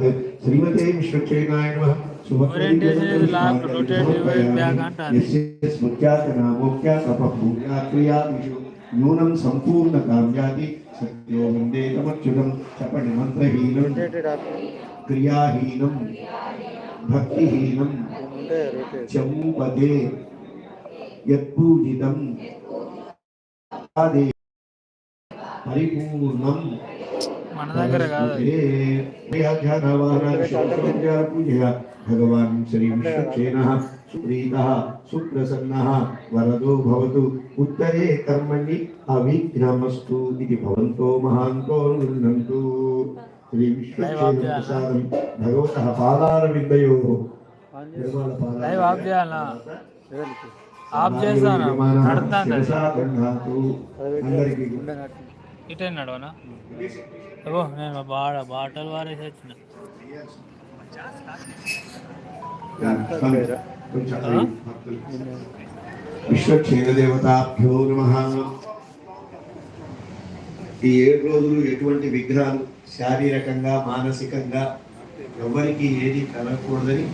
साथ श्रीमते विश्वक्षेनाय नमः। न्यूनम संपूर्ण काव्यादि सत्यो वंदे तमच्युतम चपट मंत्रहीनम क्रियाहीनम भक्तिहीनम चंपदे यत्पूजितम परिपूर्णम। మన దగ్గర కాదు. అది. భగవాన్ శ్రీ విశ్వక్షేణ సుప్రీత సుప్రసన్న వరదో భవతు. ఉత్తరే కర్మణి అవిఘ్నమస్తు ఇది భవంతో మహాంతో శ్రీ ప్రసాదం. భగవత పాదాల విందయో. లైవ్ ఆఫ్ చేయాలా ఆఫ్ చేస్తాను నడుస్తాను అందరికీ ఇటే నడవనా? ఓ నేను బాడ బాటలు వారేసి వచ్చిన. విశ్వక్షేణదేవతాభ్యో నమ. ఈ ఏడు రోజులు ఎటువంటి విగ్రహాలు శారీరకంగా మానసికంగా ఎవరికి ఏది కలగకూడదని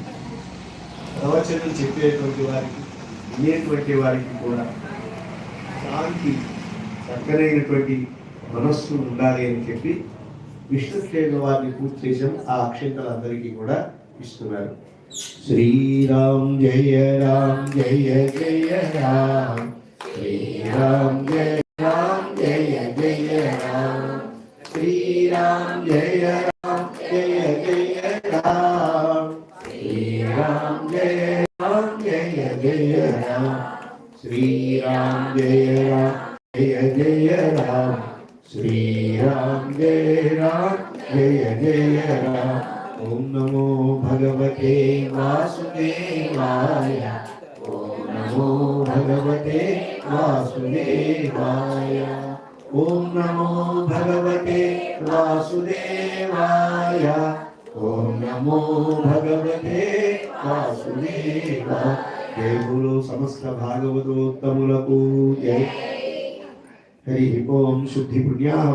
ప్రవచనం చెప్పేటువంటి వారికి వినేటువంటి వారికి కూడా శాంతి చక్కనైనటువంటి మనస్సు ఉండాలి అని చెప్పి విష్ణుక్షేమ వారిని పూర్తి చేసాం ఆ అక్షంతలందరికీ కూడా ఇస్తున్నారు. శ్రీరామ్ జయ రామ్ జయ జయ రామ్. శ్రీరామ్ జయ రామ్ జయ జయ రామ్. శ్రీరామ్ జయ రామ్ జయ జయ రామ్. శ్రీరామ్ జయ రామ్ జయ జయ రామ్. శ్రీరామ్ జయ రామ్ జయ జయ రామ్. శ్రీరామ్ జయ రామ్ జయ జయ రామ్ ఓం నమో భగవతే వాసుదేవాయ ఓం నమో భగవతే వాసుదేవాయ ఓం నమో భగవతే వాసుదేవాయ ఓం నమో భగవతే వాసుదేవాయ జయములు సమస్త భాగవతోత్తములకు జయ हरि ओम शुद्धि पुण्याह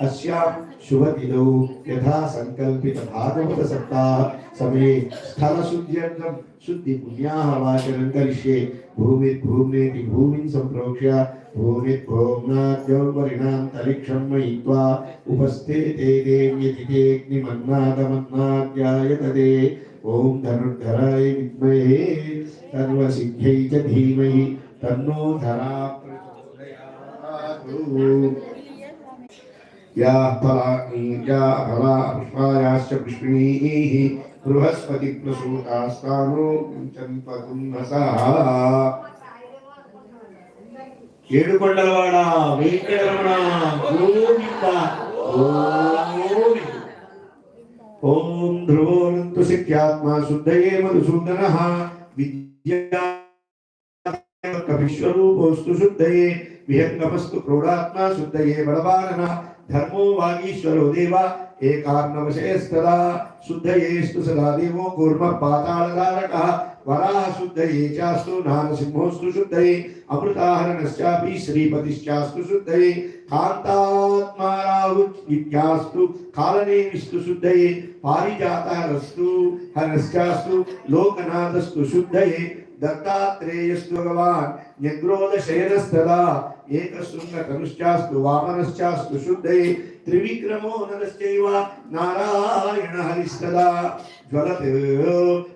अस्यां शुभदिनौ यथा संकल्पित भागवत सप्ताह समये स्थल शुद्ध्यर्थं शुद्धि वाचनं करिष्ये भूमि भूमिं संप्रोक्ष्य भूमि भोम्नाद्यौवरिणां मयित्वा उपस्थे ते देव्यति तेऽग्निमन्नादमन्नाद्याय तदे ఓం ధనుర్ధరాయ విద్మహే సర్వసిద్ధ్యై చ ధీమహి తన్నో ధరా యా ఫలా యా ఫలా పుష్పాయాశ్చ పుష్పిణీః బృహస్పతి ప్రసూతాస్తానో చంపకున్నస ఏడుకొండలవాడ వెంకటరమణ గోవింద గోవింద. ఓం ధ్రువోనంతు శక్యాత్మా శుద్ధయే మధుసూదన విద్యా విశ్వరూపోస్తు శుద్ధయే విహంగమస్తు ప్రౌఢాత్మా శుద్ధయే బలవానన ధర్మో వాగీశ్వరో దేవ ఏకార్ణవశయస్తదా శుద్ధయేస్తు సదా దేవో కూర్మ పాతాళధారక వరాహశుద్ధయే చాస్తు నారసింహోస్తు శుద్ధయే అమృతాహరణశ్చాపి శ్రీపతిశ్చాస్తు శుద్ధయే కాంతాత్మారాహు నిత్యాస్తు కాలనేమిస్తు శుద్ధయే పారిజాతహరస్తు హరశ్చాస్తు లోకనాథస్తు శుద్ధయే దత్తాత్రేయస్తు భగవాన్ న్యగ్రోధశయనస్తదా ఏకశృంగతనుశ్చాస్తు వామనశ్చాస్తు శుద్ధయే త్రివిక్రమో నరశ్చైవ నారాయణ హరిస్తదా జ్వలత్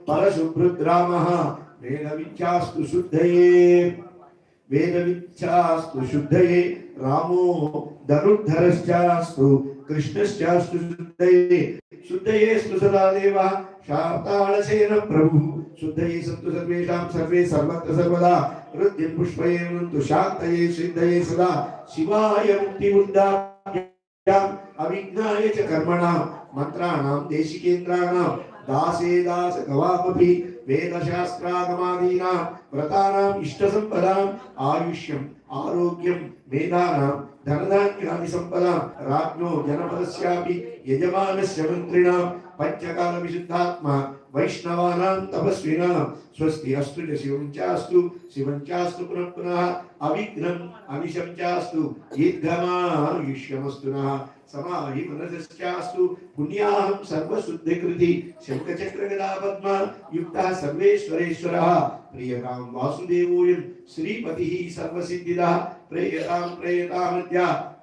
పరశుభృద్రామः వేదవిద్యాస్తు శుద్ధయే వేదవిద్యాస్తు శుద్ధయే రామో ధనుర్ధరశ్చాస్తు కృష్ణశ్చాస్తు శుద్ధయే శుద్ధయేస్తు సదా దేవ శాతాళసేన ప్రభు శుద్ధయే సంతు సర్వేషాం సర్వే సర్వత్ర సర్వదా హృద్యం పుష్పయేనంతు శాంతయే సిద్ధయే సదా శివాయ ముక్తిముద్దాభ్యాం అవిఘ్నాయ చ కర్మణాం మంత్రాణాం దేశికేంద్రాణాం దాసే दासे दास गवामपि वेदशास्त्रागमादीनां व्रतानाम् इष्टसम्पदाम् आयुष्यम् आरोग्यं वेदानां धनधान्यादिसम्पदां राज्ञो जनपदस्यापि यजमानस्य मन्त्रिणां పంచకాల విశుద్ధాత్మ వైష్ణవానాం తపస్వినాం. స్వస్తి అస్తు చ శివం చాస్తు శివం చాస్తు పునః పునః అవిఘ్నం అమిషం చాస్తు దీర్ఘమాయుష్యమస్తు సమాహి మనసశ్చాస్తు పుణ్యాహం సర్వశుద్ధికృతి శంఖచక్రగదా పద్మ యుక్త సర్వేశ్వరేశ్వర. ప్రియతాం వాసుదేవోయం శ్రీపతి సర్వసిద్ధిద. ప్రేయతాం ప్రేయతామద్య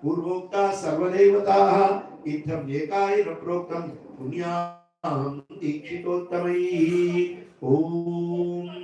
పూర్వోక్త సర్వదేవతాः. ఇత్థం ఏకాయన ప్రోక్తం పుణ్యాహం దీక్షితోత్తమైः ఓం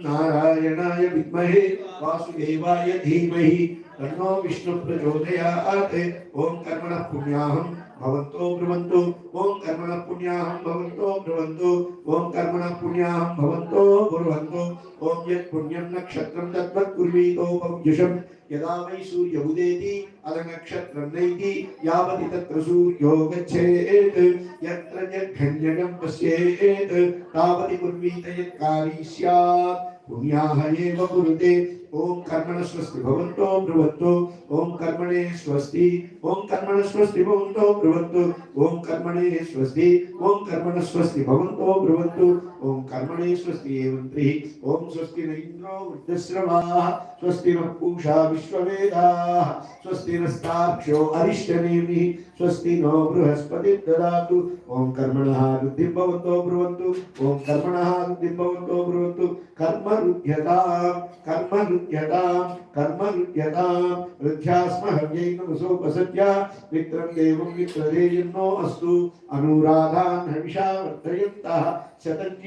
నారాయణాయ విద్మహే వాసుదేవాయ ధీమహి తన్నో విష్ణు ప్రచోదయాత్ ఓం కర్మణ పుణ్యాహం భవంతో బ్రువంతు ఓం కర్మణ పుణ్యాహం భవంతో బ్రువంతు ఓం కర్మణ పుణ్యాహం భవంతో బ్రువంతు ఓం యత్ పుణ్యం నక్షత్రం తద్వత్ కుర్వీతో భవ్యుషం యదా వై సూర్య ఉదేతి అద నక్షత్రం నైతి యావతి తత్ర సూర్యో గచ్చేత్ యత్ర జఘన్యగం పశ్యేత్ తావతి కుర్వీత యత్కారీ స్యాత్ పుణ్యాహ ఏవ కురుతే ఓం కర్మణ స్వస్తి భవంతో బ్రువంతో ఓం కర్మణే స్వస్తి ఓం కర్మణ స్వస్తి భవంతో బ్రువంతు ఓం కర్మణే స్వస్తి ఓం కర్మణ స్వస్తి భవంతో బ్రువంతు ఓం కర్మణే స్వస్తి ఏవం ఓం స్వస్తి నైంద్రో వృద్ధశ్రవా స్వస్తి నూషా విశ్వవేదా స్వస్తి నస్తాక్షో అరిష్టనేమి స్వస్తి నో బృహస్పతి దాతు ఓం కర్మణ వృద్ధిం భవంతో బ్రువంతు। ఓం కర్మణ వృద్ధిం భవంతో బ్రువంతు। కర్మ రుధ్యతాం కర్మ రుధ్యతాం కర్మ రుధ్యతాం వృద్ధ్యాస్మ హవ్యైనముసోపసత్య మిత్రం దేవం మిత్రదేయన్నో అస్తు। అనురాధాన్ హవిషా వర్ధయంతః। శతజ్ఞ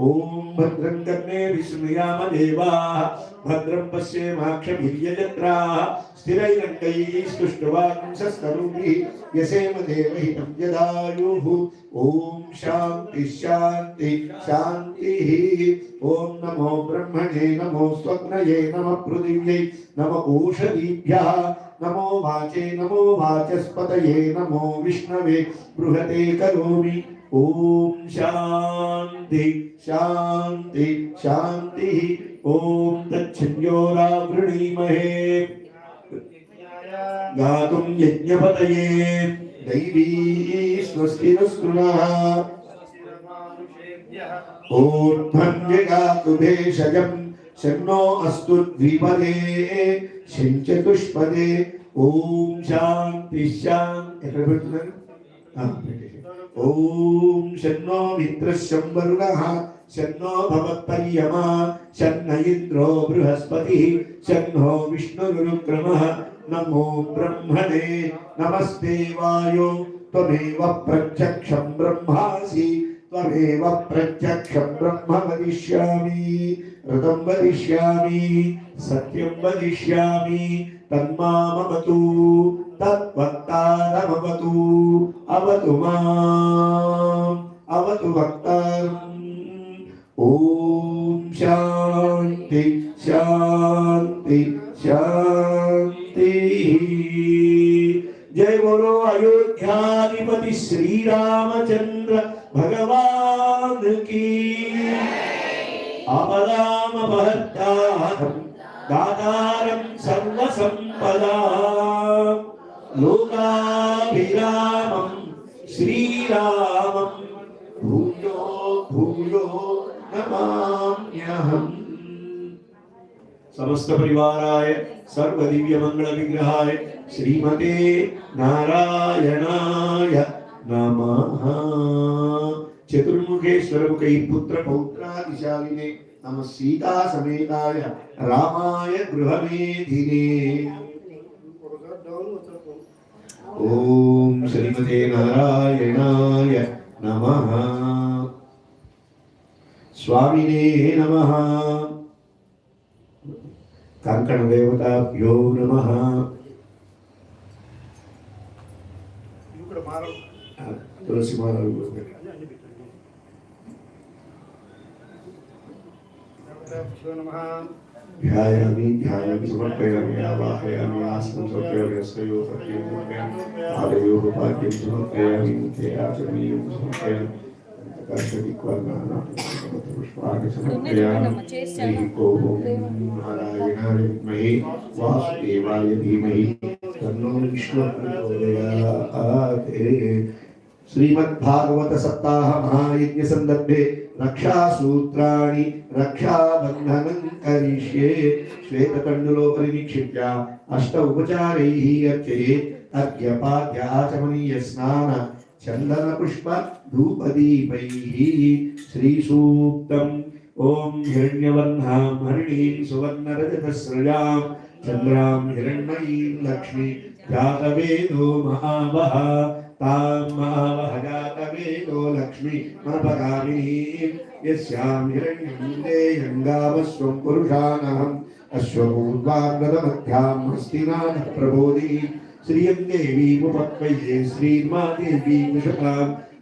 ॐ भद्रं कर्णे विस्मयाम देवाः भद्रं पश्येमाक्षभिर्यजत्राः स्थिरैरङ्गैः स्तुष्टवांसस्तनूभिः यसेम देवहितं यदायुः ॐ शान्ति शान्ति शान्तिः ॐ नमो ब्रह्मणे नमो स्वग्नये नमः पृथिव्यै नम ओषधीभ्यः नमो वाचे नमो वाचस्पतये नमो विष्णवे बृहते करोमि ॐ शान्ति शान्ति शान्तिः ॐ तच्छन्योरावृणीमहे गातुं यज्ञपतये। दैवी स्वस्ति न स्पृणः ऊर्ध्वं जगातु भेषजं शन्नो अस्तु द्विपदे शञ्चतुष्पदे ॐ शान्ति शान्ति ॐ शन्नो मित्रशं वरुणः शन्नो भवत्पर्यमा शन्न इन्द्रो बृहस्पतिः, शन्नो विष्णुरुक्रमः नमो ब्रह्मणे, नमस्ते वायो। त्वमेव प्रत्यक्षं ब्रह्मासि, त्वमेव प्रत्यक्षं ब्रह्म वदिष्यामि ऋतं वदिष्यामि, सत्यं वदिष्यामि तन्मामतु తద్వక్తారమవతు అవతు మా అవతు వక్తారం. ఓం శాంతి శాంతి శాంతి. జయ బోలో అయోధ్యాధిపతి శ్రీరామచంద్ర భగవాన్ కీ. అపరామపహర్తారం దాతారం సర్వసంపదా. नमाम्यहम् समस्त परिवाराय सर्व दिव्य मंगल विग्रहाय श्रीमते नारायणाय नमः चतुर्मुखेश्वर मुखै पुत्र पौत्रादिशालिने नम सीता समेताय रामाय गृहमेधिने ओम श्रीमते नारायणाय नमः स्वामिने नमः। कंकणदेवताभ्यो नमः। तुलसी माला ध्यायामि ध्यायामि, समर्पयामि, आवाहयामि, आसनं समर्पयामि समर्पयामि आचरणीयं समर्पयामि। नारायणाय श्रीमद्भागवत सप्ताह महायज्ञ संदर्भे रक्षा सूत्राणि रक्षा बंधनं करिष्ये श्वेत तंडुलो परिवीक्षिप्य अष्ट उपचारैः अर्चयेत् अर्घ्यपाद्याचमनीय स्नान चन्दनपुष्प धूपदीपैः श्रीसूक्तम् ॐ हिरण्यवर्णां हरिणीं सुवर्णरजतस्रजां चन्द्रां हिरण्मयीं लक्ष्मी जातवेदो महावः, तां महावहजातवेदो लक्ष्मी मनपगामिनीं यस्यां हिरण्यं हस्तिनाथ प्रबोधि श्रियं देवीमुपक्वये श्रीर्मा देवी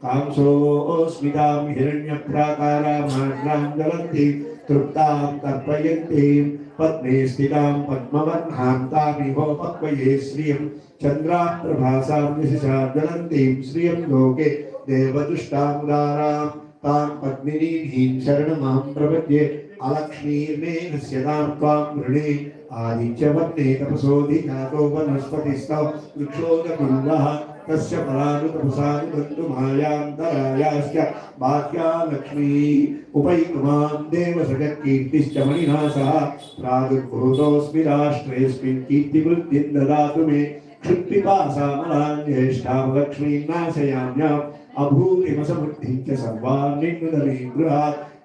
कांसोऽस्मितां हिरण्यप्राकारामार्णां ज्वलन्तीं तृप्तां तर्पयन्तीं पद्मे स्थितां पद्मवर्णां तामिहोपक्वये श्रियं चन्द्रां प्रभासां दिशा ज्वलन्तीं श्रियं लोके देवदुष्टामुदारां तां पद्मिनीं शरणमहं प्रपद्ये तां त्वां वृणे तपसोऽधिजातो वनस्पतिस्तव वृक्षोदकुन्दः तस्य बाह्या लक्ष्मी देवसजत्कीर्तिश्च मणिना सह प्रादुर्भूतोऽस्मि राष्ट्रेऽस्मिन् कीर्तिवृद्धिं ददातु मे नाशयाम्याम् च गृहात्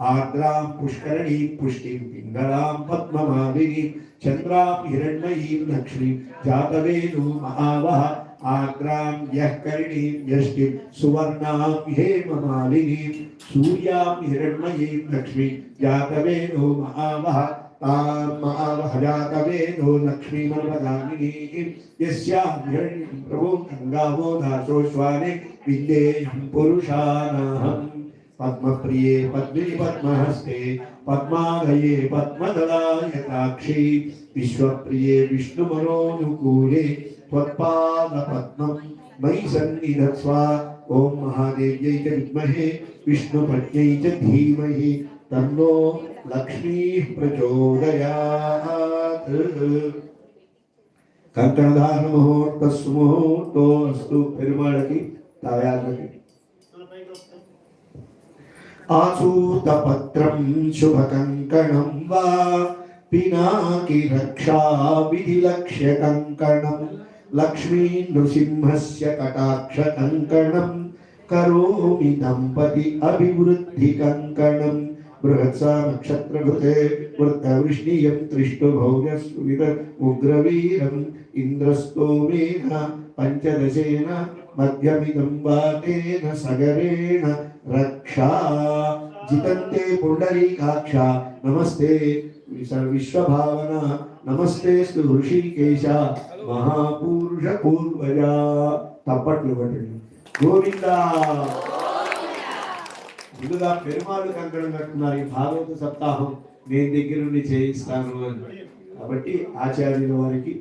आर्द्रां पुष्करणीं पुष्टिं पिङ्गलां पद्ममालिनीं, चन्द्रां हिरण्मयीं लक्ष्मीं, जातवेदो महावः आर्द्रां यः करिणीं यष्टिं, सुवर्णां हेममालिनीं, सूर्यां हिरण्मयीं लक्ष्मीं, जातवेदो महावः, तां महावः लक्ष्मीमर्वदामिनीं यस्यां हिरण्यं प्रभो विद्येयं पुरुषाणाहम्। पद्मप्रिये पद्मे पद्महस्ते पद्मागये पद्मदलायताक्षी, विश्वप्रिये विष्णुमनोनुकूले त्वत्पादपद्मं मयि सन्निधत्स्व। ॐ महादेव्यै च विद्महे विष्णुपत्न्यै च धीमहि, तन्नो लक्ष्मी प्रचोदयात्। कंकणधार मुहूर्त सुमुहूर्तो फिर मड़की ताव्याल रखी ఆసూతపత్రం శుభకంకణం వా. పినాకి రక్షా విధిలక్ష్య కంకణం లక్ష్మీ నృసింహస్య కటాక్ష కంకణం కరోమి దంపతి అభివృద్ధి కంకణం బృహత్సా నక్షత్రభృతే వృత్తవృష్ణియం త్రిష్టుభౌజస్విత ఉగ్రవీరం. ఇంద్రస్తోమేన పంచదశేన మధ్యమిదం వాతేన సగరేణ రక్షా జితంతే పుండరీకాక్ష నమస్తే విశ్వభావన నమస్తే ఋషికేశ మహాపురుష పూర్వజ తప్పట్లు పట్టండి గోవింద! ముందుగా పెరుమాళ్ళు కంకణం కట్టున్నారు ఈ భాగవత సప్తాహం నేను దగ్గర నుండి చేయిస్తాను అని. కాబట్టి ఆచార్యుల వారికి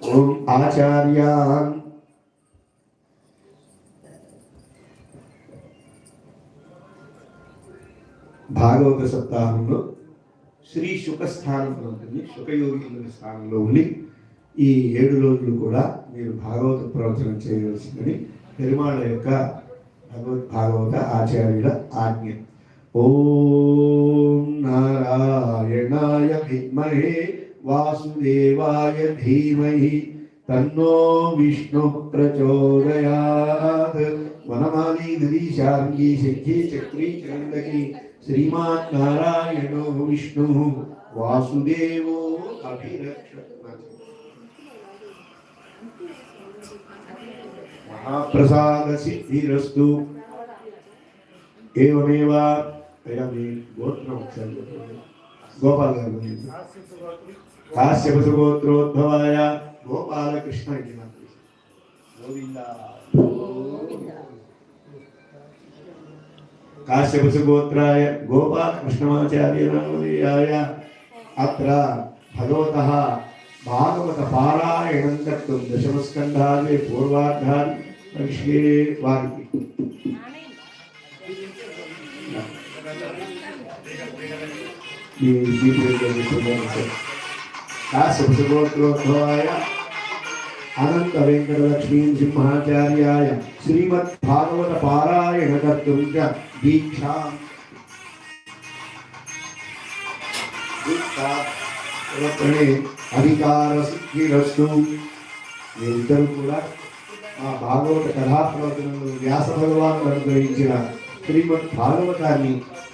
ఓం ఆచార్యాన్ భాగవత సప్తాహంలో శ్రీ శుకస్థానంలో ఉంటుంది శుకయోగీంద్ర స్థానంలో ఉండి ఈ ఏడు రోజులు కూడా మీరు భాగవత ప్రవచనం చేయవలసిందని పెరుమాళ్ళ యొక్క భగవద్ భాగవత ఆచార్యుల ఆజ్ఞ. ఓం నారాయణాయ విద్మహే वासुदेवाय धीमहि, तन्नो विष्णुप्रचोदयात् वनमाली, नदी, शार्ङ्गी, सिद्धि, चक्री चरन्दकी श्रीमान् नारायणो विष्णुः, वासुदेवो अभिरक्ष महाप्रसादसिद्धिरस्तु। एवमेव गोत्रं गोपाल काश्य काश्यपसुगोत्रोद्भवाय गोपालकृष्ण इति मन्त्रे गोविन्द। काश्यपसुगोत्राय गोपालकृष्णमाचार्यनामधेयाय अत्र भगवतः भागवतपारायणं कर्तुं दशमस्कन्धादि पूर्वार्धान् विषये वाल्मीकि ये గోపాలకృష్ణమాచార్యాయ అత్ర భగవతः భాగవత పారాయణం కర్తుం దశమస్కంధాది అనంత శ్రీమద్ భాగవత పారాయణ కర్తుం చ దీక్షా అధికార సిద్ధిరస్తు మీరిద్దరూ కూడా ఆ భాగవత కథాప్రవచనంలో వ్యాస భగవాను అనుగ్రహించిన శ్రీమద్ భాగవతాన్ని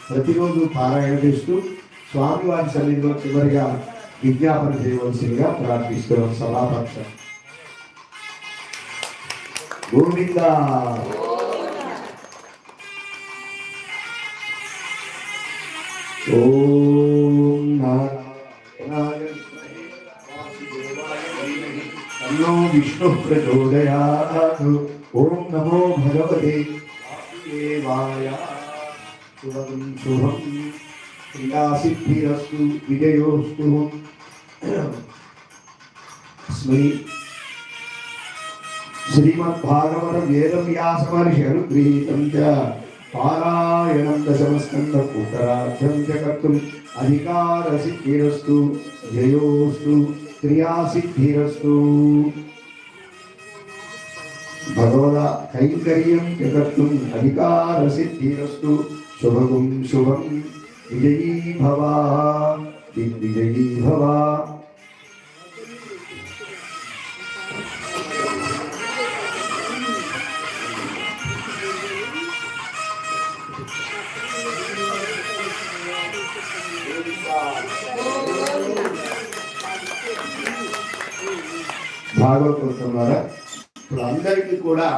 ప్రతిరోజు పారాయణ చేస్తూ స్వామివారి సన్నిధిలో చివరిగా విజ్ఞాపన చేయవలసిందిగా ప్రార్థిస్తున్నాం సభాపక్షం. గోవింద. ఓం నారాయణాయ విద్మహే వాసుదేవాయ ధీమహి తన్నో విష్ణు ప్రచోదయాత్ ఓం నమో భగవతే వాసుదేవాయ. శుభం శుభం. క్రియాసిద్ధిరస్తు విజయోస్తు. స్మరి శ్రీమద్భాగవత వేదవ్యాసమహర్షి అనుగృహీతం చ పారాయణం దశమస్కంద ఉత్తరార్థం చ కర్తుం అధికారసిద్ధిరస్తు జయోస్తు క్రియాసిద్ధిరస్తు భగవద కైంకర్యం చ కర్తుం అధికారసిద్ధిరస్తు శుభగుం శుభం విజయీ భవ దిగ్విజయీ భవ భాగవత ద్వారా ఇప్పుడు అందరికీ కూడా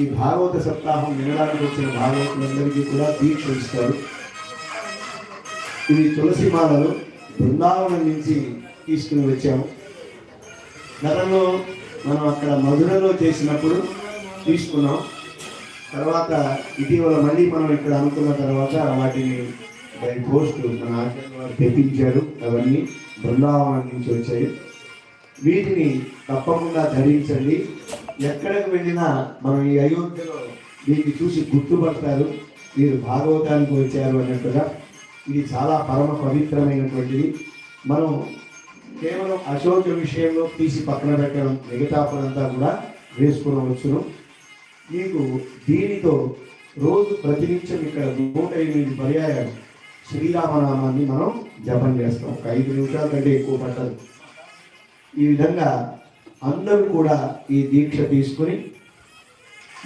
ఈ భాగవత సప్తాహం వినడానికి వచ్చిన భాగవతులందరికీ కూడా దీక్ష ఇస్తారు. ఇది తులసి మాలలు బృందావనం నుంచి తీసుకుని వచ్చాము. గతంలో మనం అక్కడ మధురలో చేసినప్పుడు తీసుకున్నాం. తర్వాత ఇటీవల మళ్ళీ మనం ఇక్కడ అనుకున్న తర్వాత వాటిని బై పోస్ట్ మన ఆచార్య వారు తెప్పించారు. అవన్నీ బృందావనం నుంచి వచ్చాయి. వీటిని తప్పకుండా ధరించండి. ఎక్కడికి వెళ్ళినా మనం ఈ అయోధ్యలో దీన్ని చూసి గుర్తుపడతారు. మీరు భాగవతానికి వచ్చారు అన్నట్టుగా. ఇది చాలా పరమ పవిత్రమైనటువంటిది. మనం కేవలం అశోక విషయంలో తీసి పక్కన పెట్టడం మిగతా పనంతా కూడా వేసుకునవచ్చును. మీకు దీనితో రోజు ప్రతినిత్యం ఇక్కడ నూట ఎనిమిది పర్యాయాలు శ్రీరామనామాన్ని మనం జపం చేస్తాం. ఒక ఐదు నిమిషాల కంటే ఎక్కువ పట్టదు. ఈ విధంగా అందరూ కూడా ఈ దీక్ష తీసుకుని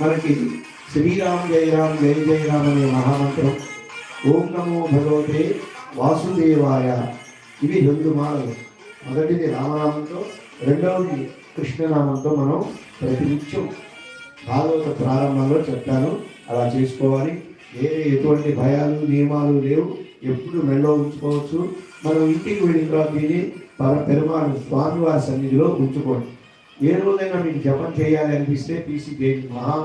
మనకి శ్రీరామ్ జయరామ్ జయ జయరామ్ అనే మహామంత్రం ఓం నమో భగవతే వాసుదేవాయ. ఇవి రెండు మాలలు. మొదటిది రామనామంతో రెండవది కృష్ణనామంతో మనం ప్రతినిత్యం భాగవత ప్రారంభంలో చెప్తాను. అలా చేసుకోవాలి. ఏ ఎటువంటి భయాలు నియమాలు లేవు. ఎప్పుడు మెళ్ళో ఉంచుకోవచ్చు. మనం ఇంటికి వెళ్ళిన తర్వాత దీన్ని మన పెరుమాను స్వామివారి సన్నిధిలో ఉంచుకోండి. ఏ రోజైనా మీకు జపం చేయాలి అనిపిస్తే తీసి దేని మహా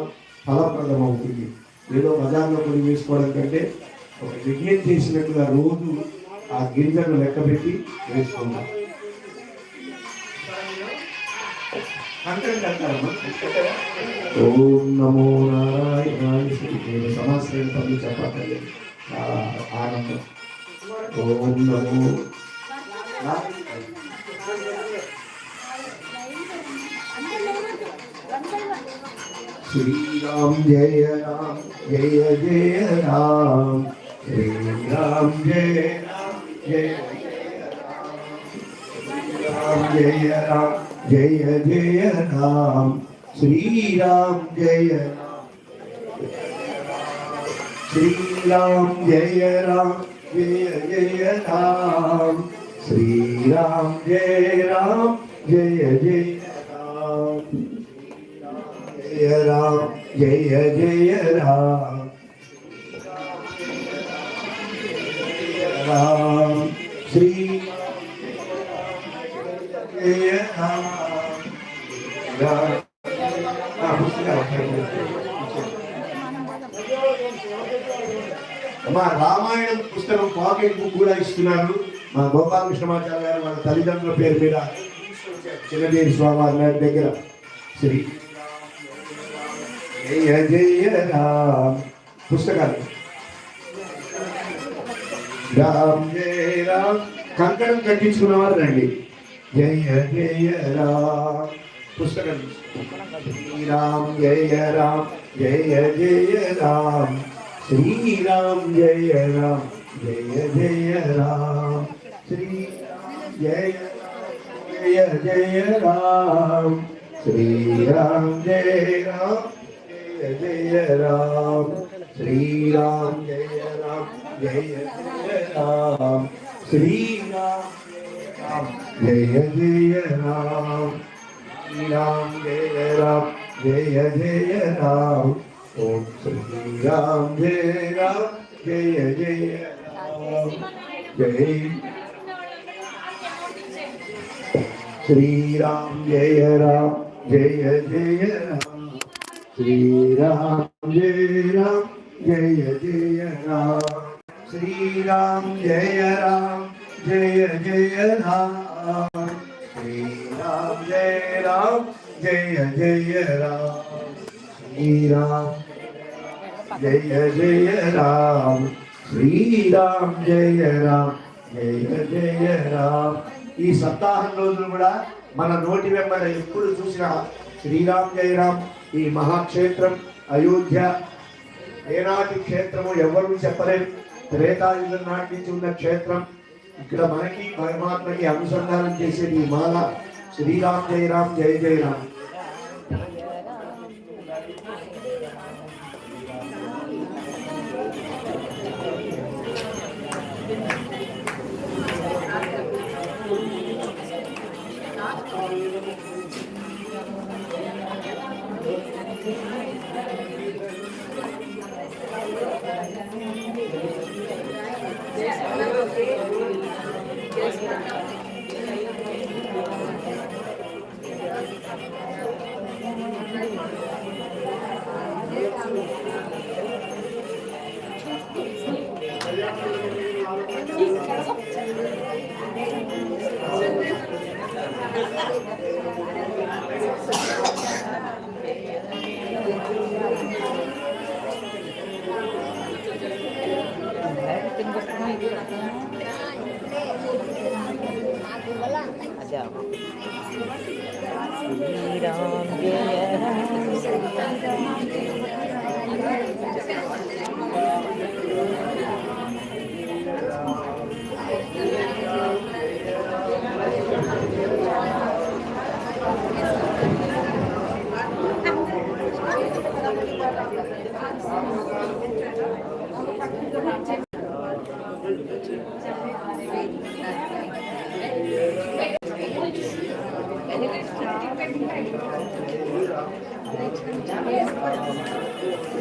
ఫలప్రదం అవుతుంది. ఏదో బజార్లో కొని వేసుకోవడం కంటే ఒక యజ్ఞం చేసినట్టుగా రోజు ఆ గింజను లెక్క పెట్టి వేసుకుందాం ఓం నమో నారాయణ సమాశ్రయం పనులు చెప్పక్కర్లేదు ఆనందం ఓం నమో श्रीराम जय राम जय जय राम श्री राम जय राम जय राम जय राम जय जय राम श्री राम जय राम ஸ்ரீராம் ஜெய ராம் ஜெய ஜெய ராம் ஸ்ரீராம் ஜெய ராம் ஜெய ஜெய ராம் ஜெய ராம் ஜெய ஜெய ராம் ராம் ஸ்ரீ ஜெய ராம் మా రామాయణం పుస్తకం పాకెట్ బుక్ కూడా ఇస్తున్నారు మా గోపాలకృష్ణమాచార్య గారు వాళ్ళ తల్లిదండ్రుల పేరు మీద చిన్నదేవి స్వామి గారి దగ్గర. శ్రీ జయ జయ రామ్ పుస్తకాలు. రామ్ జయ రామ్. కంకణం కట్టించుకున్న వారు రండి. జయ జయ రామ్ పుస్తకం. శ్రీరామ్ జయ రామ్. జయ జయ రామ్. శ్రీరామ్ జయ రామ్ జయ జయ రామ్. శ్రీరామ్ జయ జయ జయ రామ్. శ్రీరామ్ జయ రామ్ జయ జయ రామ్. శ్రీరామ్ జయ రామ్ జయ జయ రామ్. శ్రీరామ్ జయ జయ రామ్ శ్రీరామ్ జయ రామ్. జయ Shri Ram Jay Ram Jay Jay Ram Shri Ram Jay Ram Jay Jay Ram Shri Ram Jay Ram Jay Jay Ram Shri Ram Jay Ram Jay Jay Ram Shriram जय जय राम శ్రీరామ్ జయ రామ్ జయ జయ రామ్ ఈ సప్తాహం రోజులు కూడా మన నోటి వెంబడ ఎప్పుడు చూసినా శ్రీరామ్ జయ రామ్ ఈ మహాక్షేత్రం అయోధ్య ఏనాటి క్షేత్రము ఎవరు చెప్పలేరు త్రేతాయుగం నాటి నుంచి ఉన్న క్షేత్రం ఇక్కడ మనకి పరమాత్మకి అనుసంధానం చేసేది ఈ మాల శ్రీరామ్ జయ రామ్ జయ జయ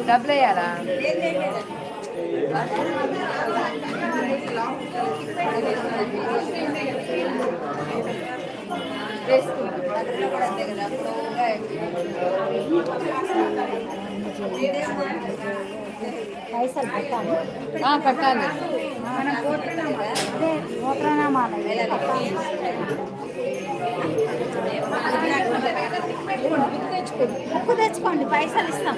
డబ్బులు వేయాలా పైసలు పెట్టాలి ఆ, కట్టాలి. మనం గోత్రనామాలు కట్టాలి. ఉప్పు తెచ్చుకోండి. పైసలు ఇస్తాం.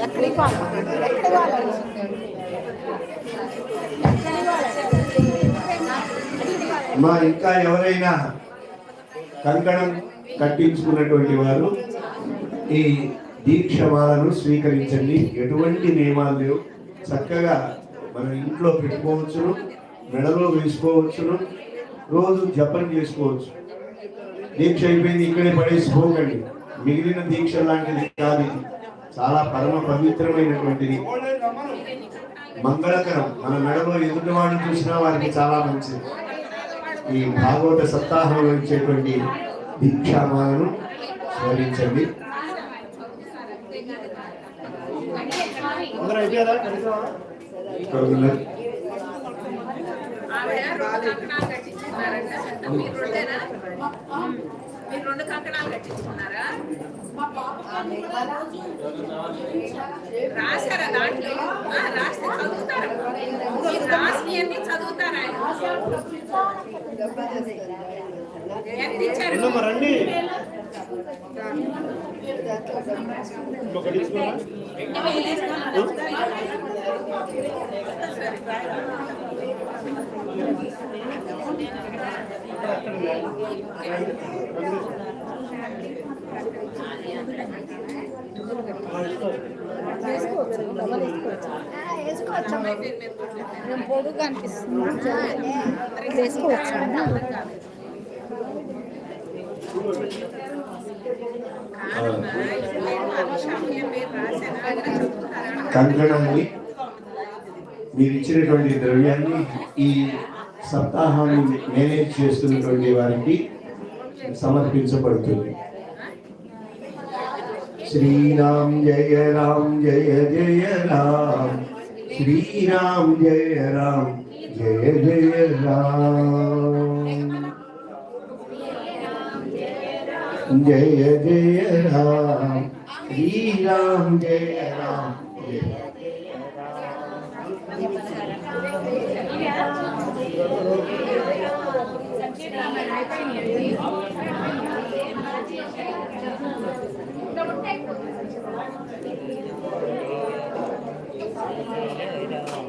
ఎక్కడికి ఎక్కడికి అమ్మా ఇంకా ఎవరైనా కంకణం కట్టించుకున్నటువంటి వారు ఈ దీక్షమాలను స్వీకరించండి. ఎటువంటి నియమాలు లేవు. చక్కగా మనం ఇంట్లో పెట్టుకోవచ్చును మెడలో వేసుకోవచ్చును రోజు జపం చేసుకోవచ్చు. దీక్ష అయిపోయింది ఇక్కడే పడేసుకోకండి మిగిలిన దీక్ష లాంటిది కాదు చాలా పరమ పవిత్రమైనటువంటిది. మంగళకరం. మన మెడలో ఎదుటివాడిని చూసినా వారికి చాలా మంచిది. ఈ భాగవత సప్తాహంలో ఇచ్చేటువంటి దీక్షామాలను స్మరించండి. ఇక్కడ ఉన్నారు. మీరు రెండు కంకణాలు కట్టించుకున్నారా రాశారా దాంట్లో? ఆ, రాస్తే చదువుతారు మీరు రాసి అన్ని చదువుతారా ఎంత ఇచ్చారు వేసుకోవచ్చు నేను పొడుగు అనిపిస్తుంది వేసుకోవచ్చు. కంకణాన్ని మీరు ఇచ్చినటువంటి ద్రవ్యాన్ని ఈ సప్తాహాన్ని మేనేజ్ చేస్తున్నటువంటి వారికి సమర్పించబడుతుంది. శ్రీరామ్ జయ రామ్ జయ జయ రామ్. శ్రీరామ్ జయ రామ్ జయ జయ రామ్. జయ జయ రామ్ శ్రీరామ్ జయ రామ్ జయ ఎంతమంది కావాలి ఒక వెయ్యి ఇచ్చాము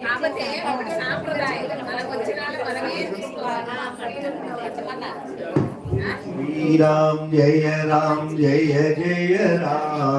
కాకపోతే ఒక సాంప్రదాయం మనకు వచ్చిన వాళ్ళు మనమే తీసుకోవాలి శ్రీరామ్ జయ రామ్ జయ జయ రామ్.